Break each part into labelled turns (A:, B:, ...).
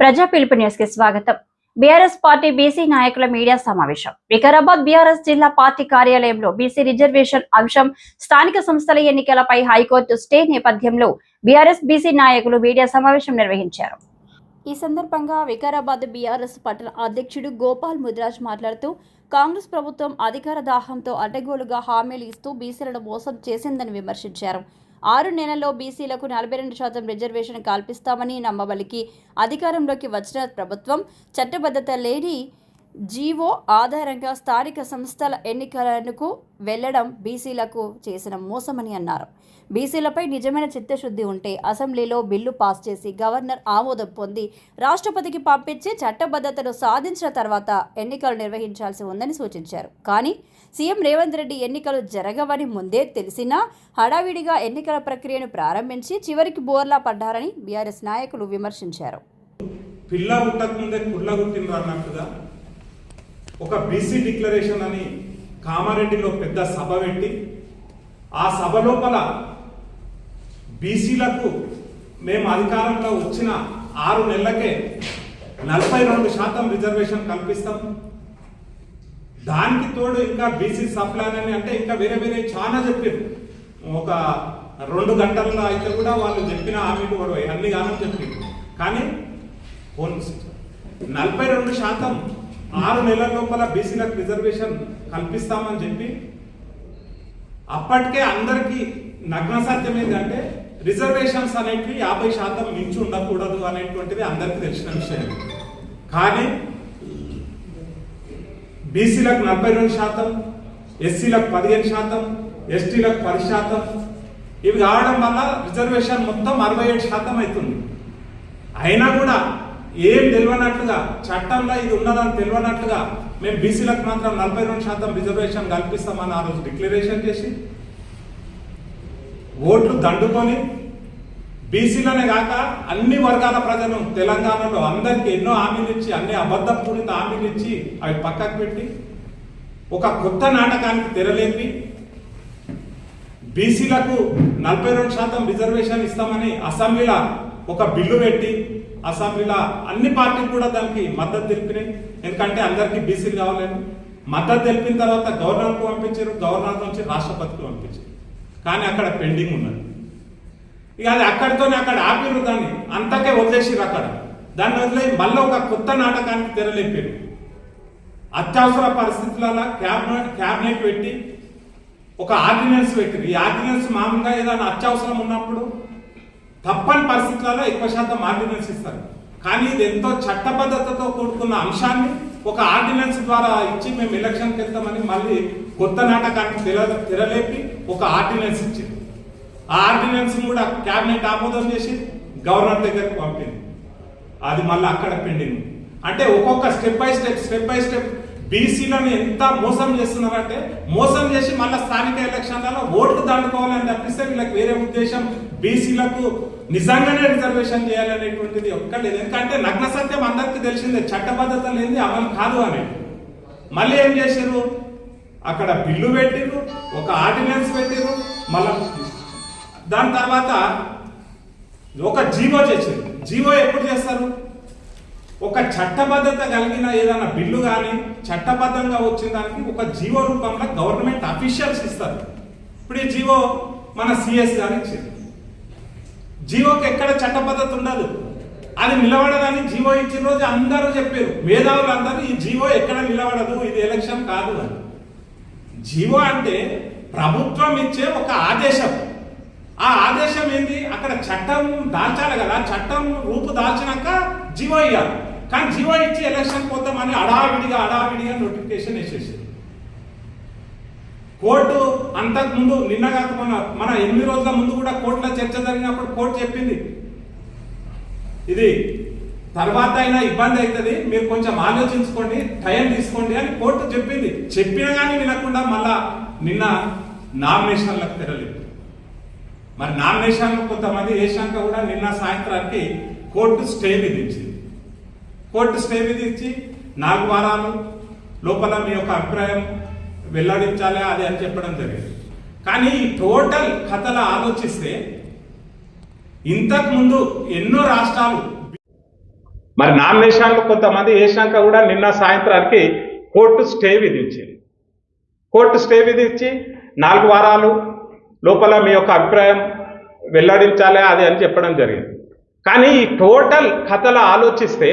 A: ప్రజా పిలుపు న్యూస్కి స్వాగతం. బీఆర్ఎస్ పార్టీ బీసీ నాయకుల మీడియా సమావేశం. వికారాబాద్ బీఆర్ఎస్ జిల్లా పార్టీ కార్యాలయంలో బీసీ రిజర్వేషన్ అంశం స్థానిక సంస్థల ఎన్నికలపై హైకోర్టు స్టే నేపథ్యంలో బీఆర్ఎస్ బీసీ నాయకులు మీడియా సమావేశం నిర్వహించారు. ఈ సందర్భంగా వికారాబాద్ బీఆర్ఎస్ పట్టణ అధ్యక్షుడు గోపాల్ ముద్రాజ్ మాట్లాడుతూ కాంగ్రెస్ ప్రభుత్వం అధికార దాహంతో అడ్డగోలుగా హామీలు ఇస్తూ బీసీలను మోసం చేసిందని విమర్శించారు. ఆరు నెలల్లో బీసీలకు నలభై రెండు శాతం రిజర్వేషన్ కల్పిస్తామని నమ్మబలికి అధికారంలోకి వచ్చిన ప్రభుత్వం చట్టబద్ధత లేని జీవో ఆధారంగా స్థానిక సంస్థల ఎన్నికలకు వెళ్ళడం బీసీలకు చేసిన మోసమని అన్నారు. బీసీలపై నిజమైన చిత్తశుద్ధి ఉంటే అసెంబ్లీలో బిల్లు పాస్ చేసి గవర్నర్ ఆమోదం పొంది రాష్ట్రపతికి పంపించి చట్టబద్ధతను సాధించిన తర్వాత ఎన్నికలు నిర్వహించాల్సి ఉందని సూచించారు. కానీ సీఎం రేవంత్ రెడ్డి ఎన్నికలు జరగవని ముందే తెలిసినా హడావిడిగా ఎన్నికల ప్రక్రియను ప్రారంభించి చివరికి బోర్లా పడ్డారని బీఆర్ఎస్ నాయకులు విమర్శించారు.
B: పిల్ల పుట్టకముందే కుళ్ళ పుట్టిండ్రు అన్నట్టుగా ఒక బీసీ డిక్లరేషన్ అని కామారెడ్డిలో పెద్ద సభ పెట్టి ఆ సభ లోపల బీసీలకు మేము అధికారంలో వచ్చిన ఆరు నెలలకే నలభై రెండు శాతం రిజర్వేషన్ కల్పిస్తాం. దానికి తోడు ఇంకా బీసీ సప్లాన్ అని అంటే ఇంకా వేరే వేరే చాలా చెప్పారు. ఒక రెండు గంటల్లో అయితే కూడా వాళ్ళు చెప్పిన హామీలు కూడా అన్ని గానం చెప్పింది కానీ ఫోన్ నలభై రెండు శాతం ఆరు నెలల లోపల బీసీలకు రిజర్వేషన్ కల్పిస్తామని చెప్పి అప్పటికే అందరికీ నగ్న సాధ్యం ఏంటంటే రిజర్వేషన్స్ అనేటివి యాభై శాతం మించి ఉండకూడదు అనేటువంటిది అందరికీ తెలిసిన విషయం. కానీ బీసీలకు నలభై రెండు శాతం ఎస్సీలకు పదిహేను శాతం ఎస్టీలకు పది శాతం. ఇవి కావడం వల్ల రిజర్వేషన్ మొత్తం అరవై ఏడు శాతం అవుతుంది. అయినా కూడా ఏం తెలియనట్లుగా చట్టంలో ఇది ఉన్నదని తెలియనట్లుగా మేము బీసీలకు మాత్రం నలభై రెండు శాతం రిజర్వేషన్ కల్పిస్తామని ఆ రోజు డిక్లరేషన్ చేసి ఓట్లు దండుకొని బీసీలనే కాక అన్ని వర్గాల ప్రజలు తెలంగాణలో అందరికీ ఎన్నో హామీలు ఇచ్చి అన్ని అబద్ధపూరిత హామీలు ఇచ్చి అవి పక్కకు పెట్టి ఒక కొత్త నాటకానికి తెరలేపి బీసీలకు నలభై రెండు శాతం రిజర్వేషన్ ఇస్తామని అసెంబ్లీలో ఒక బిల్లు పెట్టి అసెంబ్లీలో అన్ని పార్టీలు కూడా దానికి మద్దతు తెలిపినాయి. ఎందుకంటే అందరికీ బీసీలు కావాలని మద్దతు తెలిపిన తర్వాత గవర్నర్కు పంపించారు గవర్నర్ నుంచి రాష్ట్రపతికి పంపించారు. కానీ అక్కడ పెండింగ్ ఉన్నది. ఇక అది అక్కడితోనే అక్కడ ఆపిరు దాన్ని. అంతకే వదిలేసిరు అక్కడ. దాన్ని వదిలేసి మళ్ళీ ఒక కొత్త నాటకానికి తెరలేపారు. అత్యవసర పరిస్థితులలో క్యాబినెట్ క్యాబినెట్ పెట్టి ఒక ఆర్డినెన్స్ పెట్టిరు ఈ ఆర్డినెన్స్ మామూలుగా ఏదైనా అత్యవసరం ఉన్నప్పుడు తప్పని పరిస్థితులలో ఎక్కువ శాతం ఆర్డినెన్స్ ఇస్తారు. కానీ ఇది ఎంతో చట్టబద్ధతతో కూడుకున్న అంశాన్ని ఒక ఆర్డినెన్స్ ద్వారా ఇచ్చి మేము ఎలక్షన్కి వెళ్తామని మళ్ళీ కొత్త నాటకానికి తెర తెరలేపి ఒక ఆర్డినెన్స్ ఇచ్చింది. ఆ ఆర్డినెన్స్ కూడా క్యాబినెట్ ఆమోదం చేసి గవర్నర్ దగ్గరకు పంపింది. అది మళ్ళీ అక్కడ పెండింగ్ అంటే ఒక్కొక్క step by step step by step బీసీలను ఎంత మోసం చేస్తున్నారంటే మోసం చేసి మళ్ళీ స్థానిక ఎలక్షన్లలో ఓట్లు దండుకోవాలని తప్పిస్తే వీళ్ళకి వేరే ఉద్దేశం బీసీలకు నిజంగానే రిజర్వేషన్ చేయాలనేటువంటిది ఒక్కలేదు ఎందుకంటే నగ్న సత్యం అందరికీ తెలిసిందే చట్టబద్ధత లేని అమలు కాదు అని. మళ్ళీ ఏం చేశారు అక్కడ బిల్లు పెట్టిరు ఒక ఆర్డినెన్స్ పెట్టిరు మళ్ళీ దాని తర్వాత ఒక జీవో చేశారు. జీవో ఎప్పుడు చేస్తారు? ఒక చట్టబద్ధత కలిగిన ఏదైనా బిల్లు కానీ చట్టబద్ధంగా వచ్చిన దానికి ఒక జీవో రూపంలో గవర్నమెంట్ అఫీషియల్స్ ఇస్తారు. ఇప్పుడు ఈ జీవో మన సిఎస్ గారు ఇచ్చింది జీవోకి ఎక్కడ చట్టబద్ధత ఉండదు. అది నిలబడదని జీవో ఇచ్చిన రోజు అందరూ చెప్పారు. మేధావులు అందరూ ఈ జీవో ఎక్కడ నిలబడదు? ఇది ఎలక్షన్ కాదు అని. జీవో అంటే ప్రభుత్వం ఇచ్చే ఒక ఆదేశం. ఆ ఆదేశం ఏంది? అక్కడ చట్టం దాల్చాలి కదా. చట్టం రూపు దాల్చినాక జీవో ఇవ్వాలి కానీ జీవో ఇచ్చి ఎలక్షన్ పోతామని అడావిడిగా అడావిడిగా నోటిఫికేషన్ వేసేసింది కోర్టు అంతకు ముందు నిన్న కాక మన మన ఎనిమిది రోజుల ముందు కూడా కోర్టులో చర్చ జరిగినప్పుడు కోర్టు చెప్పింది. ఇది తర్వాత అయినా ఇబ్బంది అవుతుంది. మీరు కొంచెం ఆలోచించుకోండి టైం తీసుకోండి అని కోర్టు చెప్పింది. చెప్పినా కానీ వినకుండా మళ్ళా నిన్న నామినేషన్లకు తెరలేదు. మరి నామినేషన్లు కొంతమంది వేశాక కూడా నిన్న సాయంత్రానికి కోర్టు స్టే విధించింది. కోర్టు స్టే విధించి నాలుగు వారాలు లోపల మీ యొక్క అభిప్రాయం వెల్లడించాలి అది అని చెప్పడం జరిగింది. కానీ ఈ టోటల్ కథలు ఆలోచిస్తే ఇంతకు ముందు ఎన్నో రాష్ట్రాలు మరి నామినేషన్లు కొంతమంది వేశాక కూడా నిన్న సాయంత్రానికి కోర్టు స్టే విధించింది. కోర్టు స్టే విధించి నాలుగు వారాలు లోపల మీ యొక్క అభిప్రాయం వెల్లడించాలి అది అని చెప్పడం జరిగింది. కానీ ఈ టోటల్ కథలు ఆలోచిస్తే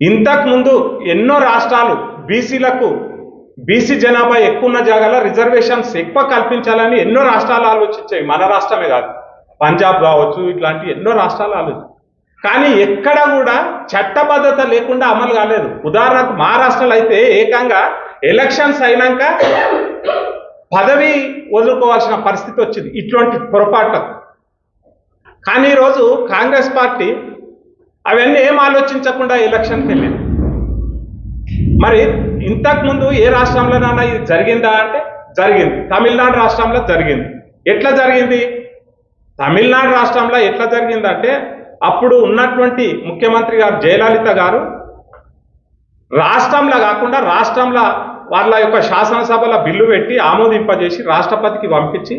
B: ఇంతకు ముందు ఎన్నో రాష్ట్రాలు బీసీలకు బీసీ జనాభా ఎక్కువ ఉన్న జాగాలో రిజర్వేషన్స్ ఎక్కువ కల్పించాలని ఎన్నో రాష్ట్రాలు ఆలోచించాయి మన రాష్ట్రమే కాదు. పంజాబ్ కావచ్చు ఇట్లాంటి ఎన్నో రాష్ట్రాలు ఆలోచించాయి. కానీ ఎక్కడ కూడా చట్టబద్ధత లేకుండా అమలు కాలేదు. ఉదాహరణకు మహారాష్ట్రలో అయితే ఏకంగా ఎలక్షన్స్ అయినాక పదవి వదులుకోవాల్సిన పరిస్థితి వచ్చింది. ఇటువంటి పొరపాటు కానీ ఈరోజు కాంగ్రెస్ పార్టీ అవన్నీ ఏం ఆలోచించకుండా ఎలక్షన్కి వెళ్ళింది. మరి ఇంతకుముందు ఏ రాష్ట్రంలోనైనా ఇది జరిగిందా అంటే జరిగింది. తమిళనాడు రాష్ట్రంలో జరిగింది. ఎట్లా జరిగింది? తమిళనాడు రాష్ట్రంలో ఎట్లా జరిగిందంటే అప్పుడు ఉన్నటువంటి ముఖ్యమంత్రి గారు జయలలిత గారు రాష్ట్రంలో కాకుండా రాష్ట్రంలో వాళ్ళ యొక్క శాసనసభల బిల్లు పెట్టి ఆమోదింపజేసి రాష్ట్రపతికి పంపించి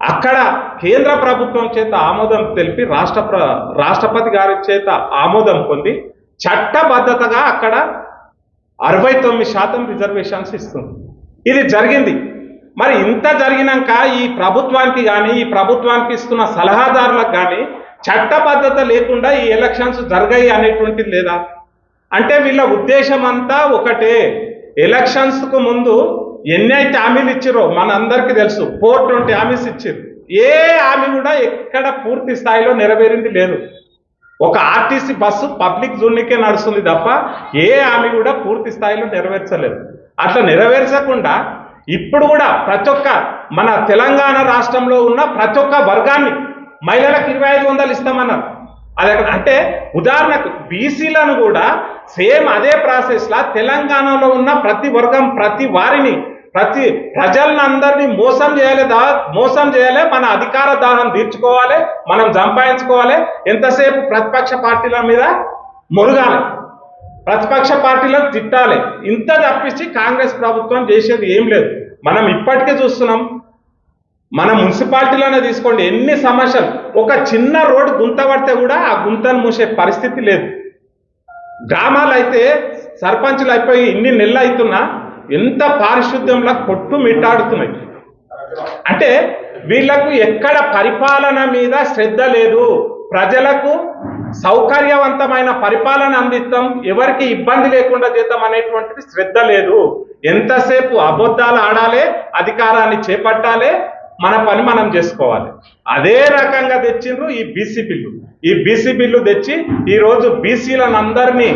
B: అక్కడ కేంద్ర ప్రభుత్వం చేత ఆమోదం తెలిపి రాష్ట్ర ప్ర- రాష్ట్రపతి గారి చేత ఆమోదం పొంది చట్టబద్ధతగా అక్కడ అరవై తొమ్మిది శాతం రిజర్వేషన్స్ ఇస్తుంది. ఇది జరిగింది. మరి ఇంత జరిగినాక ఈ ప్రభుత్వానికి కానీ ఈ ప్రభుత్వానికి ఇస్తున్న సలహాదారులకు కానీ చట్టబద్ధత లేకుండా ఈ ఎలక్షన్స్ జరిగాయి అనేటువంటిది లేదా? అంటే వీళ్ళ ఉద్దేశం అంతా ఒకటే. ఎలక్షన్స్కు ముందు ఎన్ని అయితే హామీలు ఇచ్చిరో మన అందరికీ తెలుసు. ఫోర్ ట్వంటీ హామీస్ ఇచ్చారు. ఏ హామీ కూడా ఎక్కడ పూర్తి స్థాయిలో నెరవేరింది లేదు. ఒక ఆర్టీసీ బస్సు పబ్లిక్ జోన్కే నడుస్తుంది తప్ప ఏ హామీ కూడా పూర్తి స్థాయిలో నెరవేర్చలేదు. అట్లా నెరవేర్చకుండా ఇప్పుడు కూడా ప్రతి ఒక్క మన తెలంగాణ రాష్ట్రంలో ఉన్న ప్రతి ఒక్క వర్గాన్ని మహిళలకు ఇరవై ఐదు వందలు ఇస్తామన్నారు. అది అక్కడ అంటే ఉదాహరణకు బీసీలను కూడా సేమ్ అదే ప్రాసెస్లా తెలంగాణలో ఉన్న ప్రతి వర్గం ప్రతి వారిని ప్రతి ప్రజలందరినీ మోసం చేయాలి దా మోసం చేయాలి మన అధికార దాహం తీర్చుకోవాలి మనం సంపాదించుకోవాలి ఎంతసేపు ప్రతిపక్ష పార్టీల మీద మురుగాలి ప్రతిపక్ష పార్టీలను తిట్టాలి. ఇంత తప్పించి కాంగ్రెస్ ప్రభుత్వం చేసేది ఏం లేదు. మనం ఇప్పటికే చూస్తున్నాం మన మున్సిపాలిటీలోనే తీసుకోండి. ఎన్ని సమస్యలు? ఒక చిన్న రోడ్డు గుంత పడితే కూడా ఆ గుంతను మూసే పరిస్థితి లేదు. గ్రామాలు అయితే సర్పంచులు అయిపోయి ఇన్ని నెలలు అవుతున్నా ఎంత పారిశుద్ధ్యంలో కొట్టు మిట్టాడుతున్నాయి. అంటే వీళ్ళకు ఎక్కడ పరిపాలన మీద శ్రద్ధ లేదు. ప్రజలకు సౌకర్యవంతమైన పరిపాలన అందిస్తాం. ఎవరికి ఇబ్బంది లేకుండా చేద్దాం అనేటువంటిది శ్రద్ధ లేదు. ఎంతసేపు అబద్ధాలు ఆడాలి అధికారాన్ని చేపట్టాలి మన పని మనం చేసుకోవాలి. అదే రకంగా తెచ్చిండ్రు ఈ బీసీ బిల్లు. ఈ బీసీ బిల్లు తెచ్చి ఈరోజు బీసీలను అందరినీ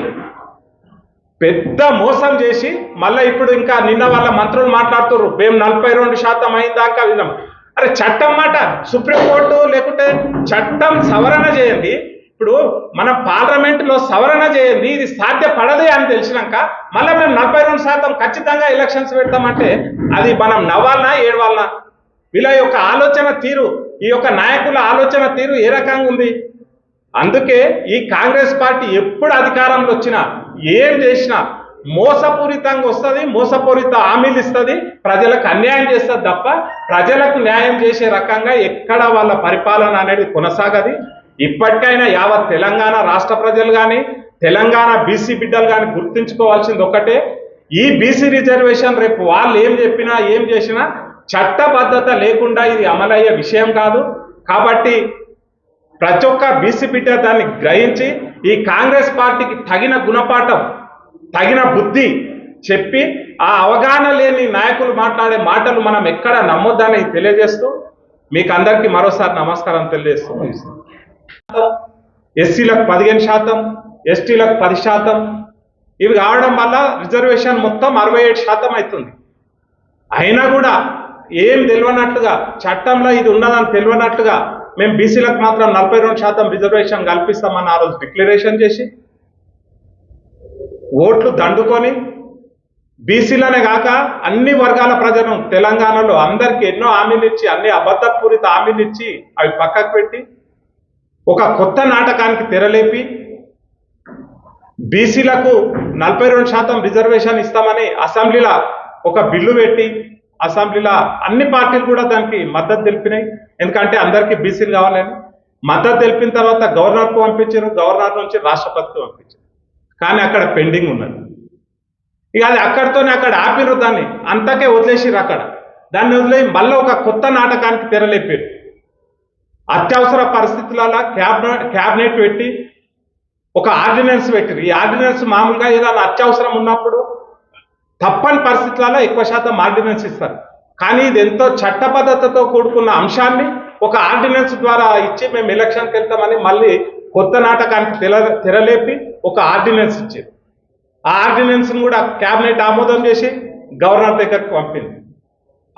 B: పెద్ద మోసం చేసి మళ్ళీ ఇప్పుడు ఇంకా నిన్న వాళ్ళ మంత్రులు మాట్లాడుతున్నారు మేము నలభై రెండు శాతం అయిందాకా విన్నాం. అరే చట్టం మాట సుప్రీంకోర్టు లేకుంటే చట్టం సవరణ చేయండి. ఇప్పుడు మన పార్లమెంట్లో సవరణ చేయండి ఇది సాధ్యపడదే అని తెలిసినాక మళ్ళీ మేము నలభై రెండు శాతం ఖచ్చితంగా ఎలక్షన్స్ పెడతామంటే అది మనం నవ్వాలనా ఏడవాలనా? వీళ్ళ యొక్క ఆలోచన తీరు ఈ యొక్క నాయకుల ఆలోచన తీరు ఏ రకంగా ఉంది? అందుకే ఈ కాంగ్రెస్ పార్టీ ఎప్పుడు అధికారంలో వచ్చినా ఏం చేసినా మోసపూరితంగా వస్తుంది మోసపూరిత హామీలు ఇస్తుంది ప్రజలకు అన్యాయం చేస్తుంది తప్ప ప్రజలకు న్యాయం చేసే రకంగా ఎక్కడ వాళ్ళ పరిపాలన అనేది కొనసాగది. ఇప్పటికైనా యావత్ తెలంగాణ రాష్ట్ర ప్రజలు కానీ తెలంగాణ బీసీ బిడ్డలు కానీ గుర్తుంచుకోవాల్సింది ఒకటే. ఈ బీసీ రిజర్వేషన్ రేపు వాళ్ళు ఏం చెప్పినా ఏం చేసినా చట్టబద్ధత లేకుండా ఇది అమలయ్యే విషయం కాదు. కాబట్టి ప్రతి ఒక్క బీసీ బిడ్డ దాన్ని గ్రహించి ఈ కాంగ్రెస్ పార్టీకి తగిన గుణపాఠం తగిన బుద్ధి చెప్పి ఆ అవగాహన లేని నాయకులు మాట్లాడే మాటలు మనం ఎక్కడ నమ్మొద్దని తెలియజేస్తూ మీకు అందరికీ మరోసారి నమస్కారం తెలియజేస్తూ ఎస్సీలకు పదిహేను శాతం ఎస్టీలకు పది శాతం ఇవి కావడం వల్ల రిజర్వేషన్ మొత్తం అరవై ఏడు శాతం అవుతుంది. అయినా కూడా ఏం తెలియనట్లుగా చట్టంలో ఇది ఉన్నదని తెలియనట్లుగా మేము బీసీలకు మాత్రం నలభై రెండు శాతం రిజర్వేషన్ కల్పిస్తామని ఆ రోజు డిక్లరేషన్ చేసి ఓట్లు దండుకొని బీసీలనే కాక అన్ని వర్గాల ప్రజలను తెలంగాణలో అందరికీ ఎన్నో హామీలు ఇచ్చి అన్ని అబద్ధపూరిత హామీలు ఇచ్చి అవి పక్కకు పెట్టి ఒక కొత్త నాటకానికి తెరలేపి బీసీలకు నలభై రెండు శాతం రిజర్వేషన్ ఇస్తామని అసెంబ్లీలో ఒక బిల్లు పెట్టి అసెంబ్లీలో అన్ని పార్టీలు కూడా దానికి మద్దతు తెలిపినాయి. ఎందుకంటే అందరికీ బీసీలు కావాలని. మద్దతు తెలిపిన తర్వాత గవర్నర్కు పంపించారు. గవర్నర్ నుంచి రాష్ట్రపతికి పంపించారు. కానీ అక్కడ పెండింగ్ ఉన్నది. ఇక అది అక్కడితోనే అక్కడ ఆపిరు దాన్ని. అంతకే వదిలేసిర్రు అక్కడ. దాన్ని వదిలే మళ్ళీ ఒక కొత్త నాటకానికి తెరలేపారు. అత్యవసర పరిస్థితులలో క్యాబినెట్ క్యాబినెట్ పెట్టి ఒక ఆర్డినెన్స్ పెట్టిరు ఈ ఆర్డినెన్స్ మామూలుగా ఏదైనా అత్యవసరం ఉన్నప్పుడు తప్పని పరిస్థితులలో ఎక్కువ శాతం ఆర్డినెన్స్ ఇస్తారు. కానీ ఇది ఎంతో చట్టబద్ధతతో కూడుకున్న అంశాన్ని ఒక ఆర్డినెన్స్ ద్వారా ఇచ్చి మేము ఎలక్షన్కి వెళ్తామని మళ్ళీ కొత్త నాటకానికి తెర తెరలేపి ఒక ఆర్డినెన్స్ ఇచ్చింది ఆ ఆర్డినెన్స్ని కూడా క్యాబినెట్ ఆమోదం చేసి గవర్నర్ దగ్గరకు పంపింది.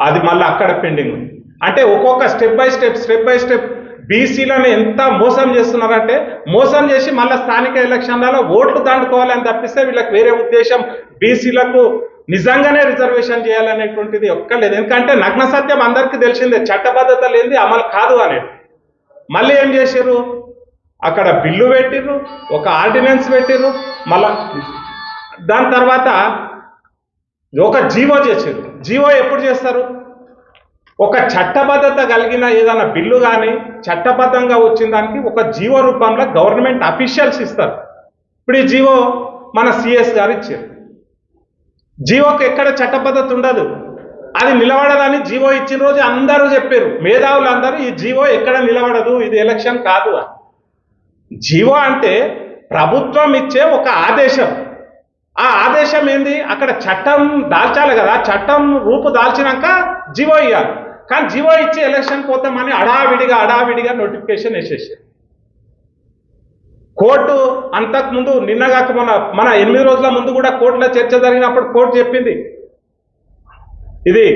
B: అది మళ్ళీ అక్కడ పెండింగ్ ఉంది. అంటే ఒక్కొక్క step by step step by step బీసీలను ఎంత మోసం చేస్తున్నారంటే మోసం చేసి మళ్ళీ స్థానిక ఎలక్షన్లలో ఓట్లు దాండుకోవాలని తప్పిస్తే వీళ్ళకి వేరే ఉద్దేశం బీసీలకు నిజంగానే రిజర్వేషన్ చేయాలనేటువంటిది ఒక్కలేదు. ఎందుకంటే నగ్న సత్యం అందరికీ తెలిసిందే చట్టబద్ధత లేనిది అమలు కాదు అనేది. మళ్ళీ ఏం చేసిర్రు? అక్కడ బిల్లు పెట్టిర్రు ఒక ఆర్డినెన్స్ పెట్టిర్రు మళ్ళా దాని తర్వాత ఒక జీవో చేసారు జీవో ఎప్పుడు చేస్తారు? ఒక చట్టబద్ధత కలిగిన ఏదైనా బిల్లు కానీ చట్టబద్ధంగా వచ్చిన దానికి ఒక జీవో రూపంలో గవర్నమెంట్ అఫీషియల్స్ ఇస్తారు. ఇప్పుడు ఈ జీవో మన సిఎస్ గారు ఇచ్చారు. జీవోకి ఎక్కడ చట్టబద్ధత ఉండదు. అది నిలబడదని జీవో ఇచ్చిన రోజు అందరూ చెప్పారు. మేధావులు అందరూ ఈ జీవో ఎక్కడ నిలబడదు ఇది ఎలక్షన్ కాదు అని. జీవో అంటే ప్రభుత్వం ఇచ్చే ఒక ఆదేశం. ఆ ఆదేశం ఏంది? అక్కడ చట్టం దాల్చాలి కదా. చట్టం రూపు దాల్చినాక జీవో ఇవ్వాలి కానీ జీవో ఇచ్చి ఎలక్షన్ పోతామని అడావిడిగా అడావిడిగా నోటిఫికేషన్ వేసేసారు కోర్టు అంతకు ముందు నిన్న కాక మన మన ఎనిమిది రోజుల ముందు కూడా కోర్టులో చర్చ జరిగినప్పుడు కోర్టు చెప్పింది. ఇది